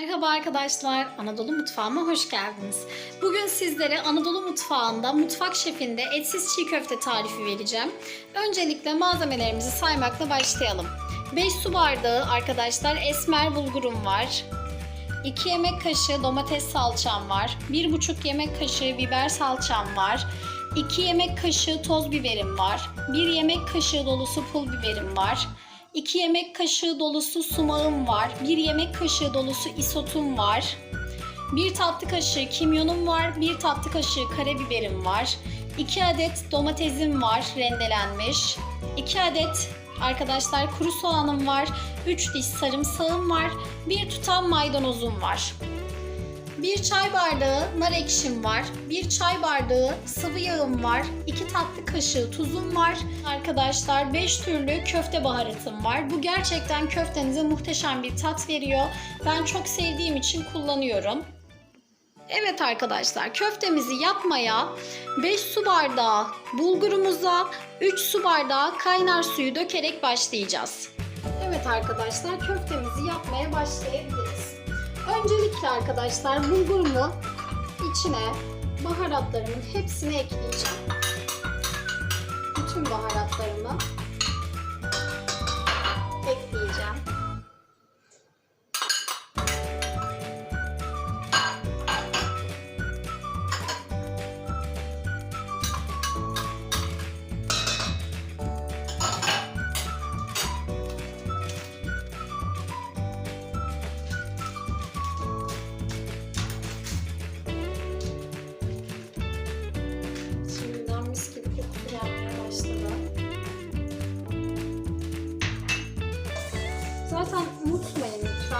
Merhaba arkadaşlar, Anadolu Mutfağı'ma hoş geldiniz. Bugün sizlere Anadolu Mutfağı'nda mutfak şefinde etsiz çiğ köfte tarifi vereceğim. Öncelikle malzemelerimizi saymakla başlayalım. 5 su bardağı arkadaşlar esmer bulgurum var. 2 yemek kaşığı domates salçam var. 1,5 yemek kaşığı biber salçam var. 2 yemek kaşığı toz biberim var. 1 yemek kaşığı dolusu pul biberim var. 2 yemek kaşığı dolusu sumağım var. 1 yemek kaşığı dolusu isotum var. 1 tatlı kaşığı kimyonum var. 1 tatlı kaşığı karabiberim var. 2 adet domatesim var rendelenmiş. 2 adet arkadaşlar kuru soğanım var. 3 diş sarımsağım var. 1 tutam maydanozum var. 1 çay bardağı nar ekşim var. 1 çay bardağı sıvı yağım var. 2 tatlı kaşığı tuzum var. Arkadaşlar 5 türlü köfte baharatım var. Bu gerçekten köftenize muhteşem bir tat veriyor. Ben çok sevdiğim için kullanıyorum. Evet arkadaşlar köftemizi yapmaya 5 su bardağı bulgurumuza 3 su bardağı kaynar suyu dökerek başlayacağız. Evet arkadaşlar köftemizi yapmaya başlayabiliriz. Öncelikle arkadaşlar bulgurumu içine baharatlarımın hepsini ekleyeceğim. Bütün baharatlarımı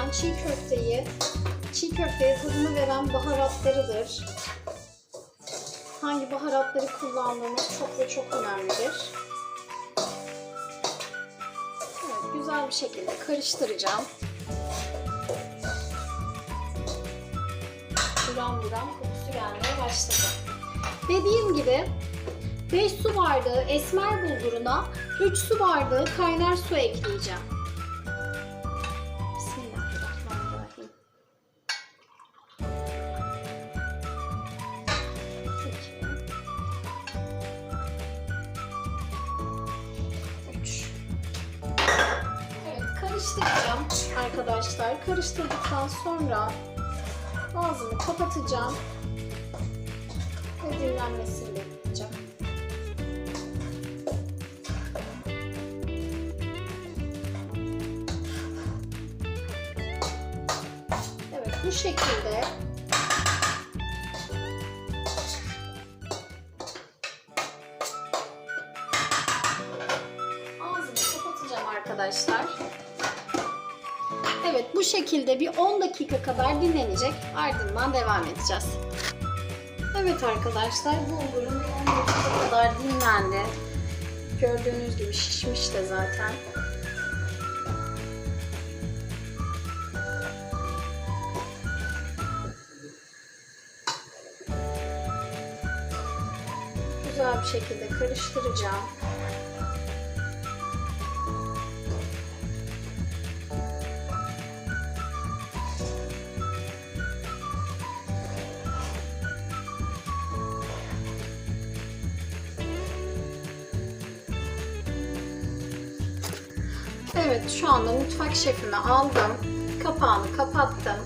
lütfen çiğ köfteyi, çiğ köfteye tadını veren baharatlarıdır. Hangi baharatları kullandığımız çok ve çok önemlidir. Evet, güzel bir şekilde karıştıracağım. Buram buram kokusu gelmeye başladı. Dediğim gibi 5 su bardağı esmer bulguruna 3 su bardağı kaynar su ekleyeceğim. Arkadaşlar. Karıştırdıktan sonra ağzını kapatacağım ve dinlenmesini bekleyeceğim. Evet bu şekilde bu şekilde bir 10 dakika kadar dinlenecek. Ardından devam edeceğiz. Evet arkadaşlar bulgurum bir 10 dakika kadar dinlendi. Gördüğünüz gibi şişmiş de zaten. Güzel bir şekilde karıştıracağım. Evet şu anda mutfak şefimi aldım. Kapağını kapattım.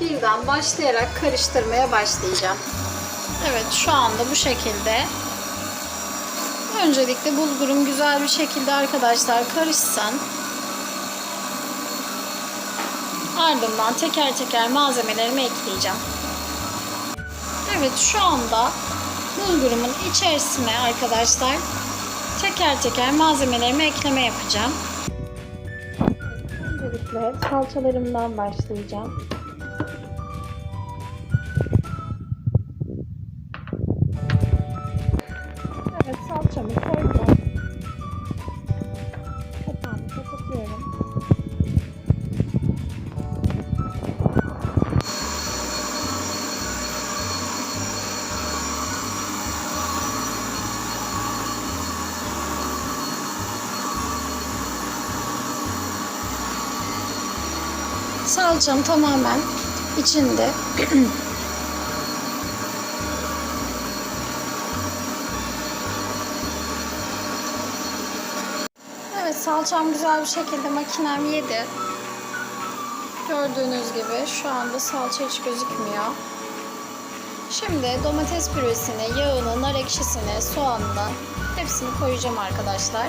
Birden başlayarak karıştırmaya başlayacağım. Evet şu anda bu şekilde. Öncelikle bulgurum güzel bir şekilde arkadaşlar karışsın. Ardından teker teker malzemelerimi ekleyeceğim. Evet şu anda bulgurumun içerisine arkadaşlar teker teker malzemelerimi ekleme yapacağım. Öncelikle salçalarımdan başlayacağım. Salçam tamamen içinde. Evet salçam güzel bir şekilde makinem yedi. Gördüğünüz gibi şu anda salça hiç gözükmüyor. Şimdi domates püresini, yağını, nar ekşisini, soğanını hepsini koyacağım arkadaşlar.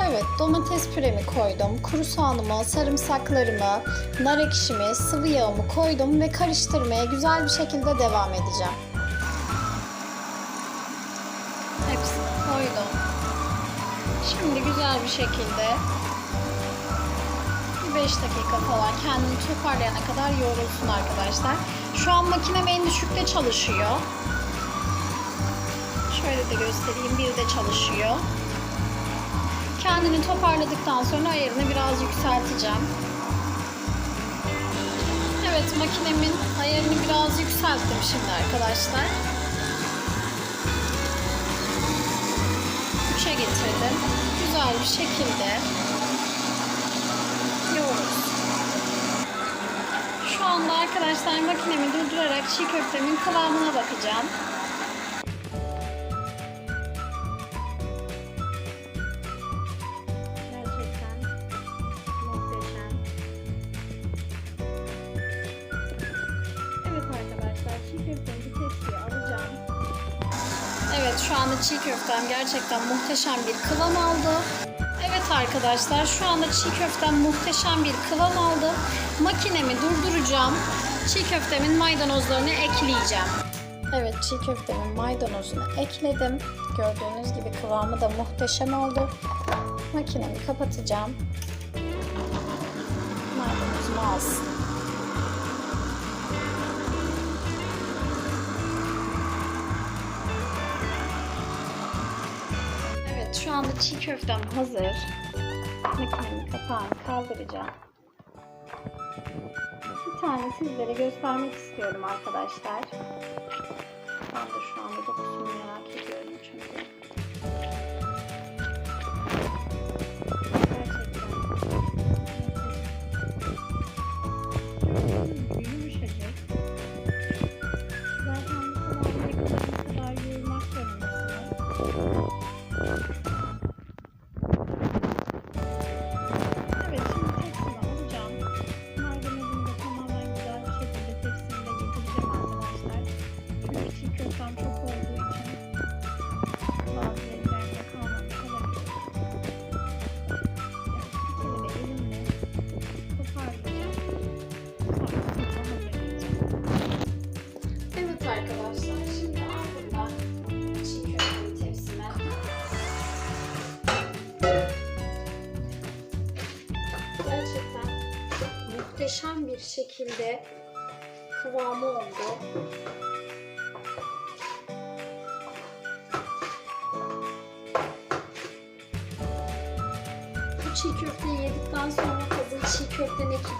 Evet domates püremi koydum. Kuru soğanımı, sarımsaklarımı, nar ekşimi, sıvı yağımı koydum ve karıştırmaya güzel bir şekilde devam edeceğim. Hepsini koydum. Şimdi güzel bir şekilde bir 5 dakika falan kendini toparlayana kadar yoğrulsun arkadaşlar. Şu an makinem en düşükte çalışıyor. Şöyle de göstereyim. Bir de çalışıyor. Kendini toparladıktan sonra ayarını biraz yükselteceğim. Evet makinemin ayarını biraz yükselttim şimdi arkadaşlar. 3'e getirdim. Güzel bir şekilde yoğururuz. Şu anda arkadaşlar makinemi durdurarak çiğ köftemin kıvamına bakacağım. Evet şu anda çiğ köftem gerçekten muhteşem bir kıvam aldı. Evet arkadaşlar şu anda çiğ köftem muhteşem bir kıvam aldı. Makinemi durduracağım. Çiğ köftemin maydanozlarını ekleyeceğim. Evet çiğ köftemin maydanozunu ekledim. Gördüğünüz gibi kıvamı da muhteşem oldu. Makinemi kapatacağım. Maydanozumu alsın. Şu anda çiğ köftem hazır. Makinemin kapağını kaldıracağım. Bir tane sizlere göstermek istiyorum arkadaşlar. Ben de şu anda dokusunu gerçekten muhteşem bir şekilde kıvamı oldu. Bu çiğ köfteyi yedikten sonra hazır çiğ köfte ne ki.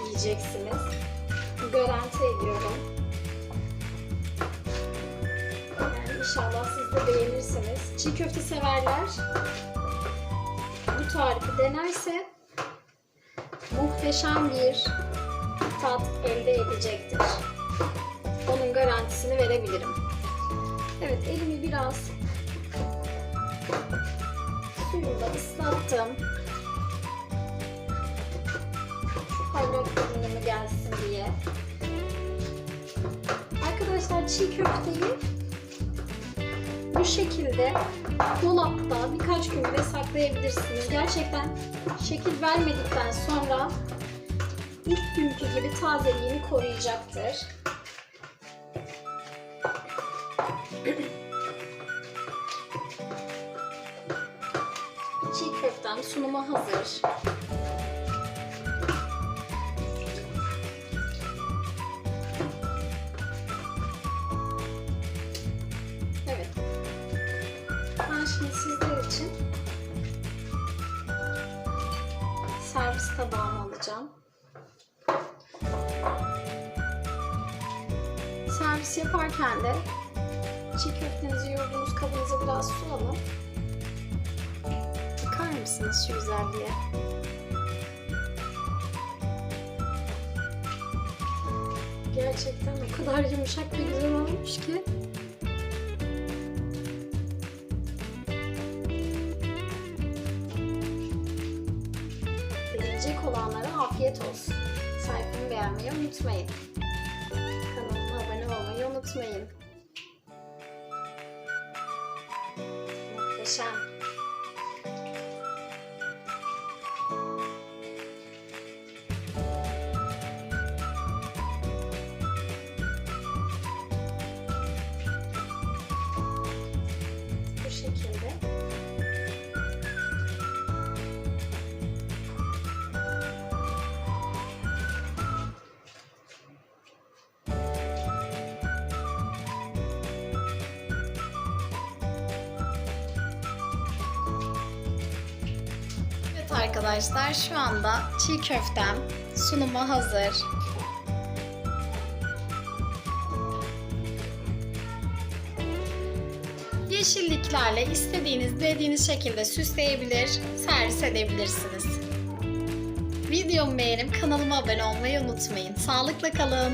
Garanti ediyorum. Yani inşallah siz de beğenirsiniz. Çiğ köfte severler bu tarifi denerse muhteşem bir tat elde edecektir. Onun garantisini verebilirim. Evet elimi biraz suyla ıslattım. Kaynak görünümü gelsin diye. Arkadaşlar çiğ köfteyi bu şekilde dolapta birkaç gün bile saklayabilirsiniz. Gerçekten şekil vermedikten sonra ilk günkü gibi tazeliğini koruyacaktır. Çiğ köftem sunuma hazır. Şimdi sizler için servis tabağımı alacağım. Servis yaparken de çiğ köftenizi yoğurduğunuz kabınıza biraz su alın. Bakar mısınız şu güzelliğe? Gerçekten o kadar yumuşak ve güzel olmuş ki. Unutmayın. Kanalıma abone olmayı unutmayın. Muhteşem. Evet arkadaşlar şu anda çiğ köftem sunuma hazır. Yeşilliklerle istediğiniz dediğiniz şekilde süsleyebilir, servis edebilirsiniz. Videomu beğenip kanalıma abone olmayı unutmayın. Sağlıkla kalın.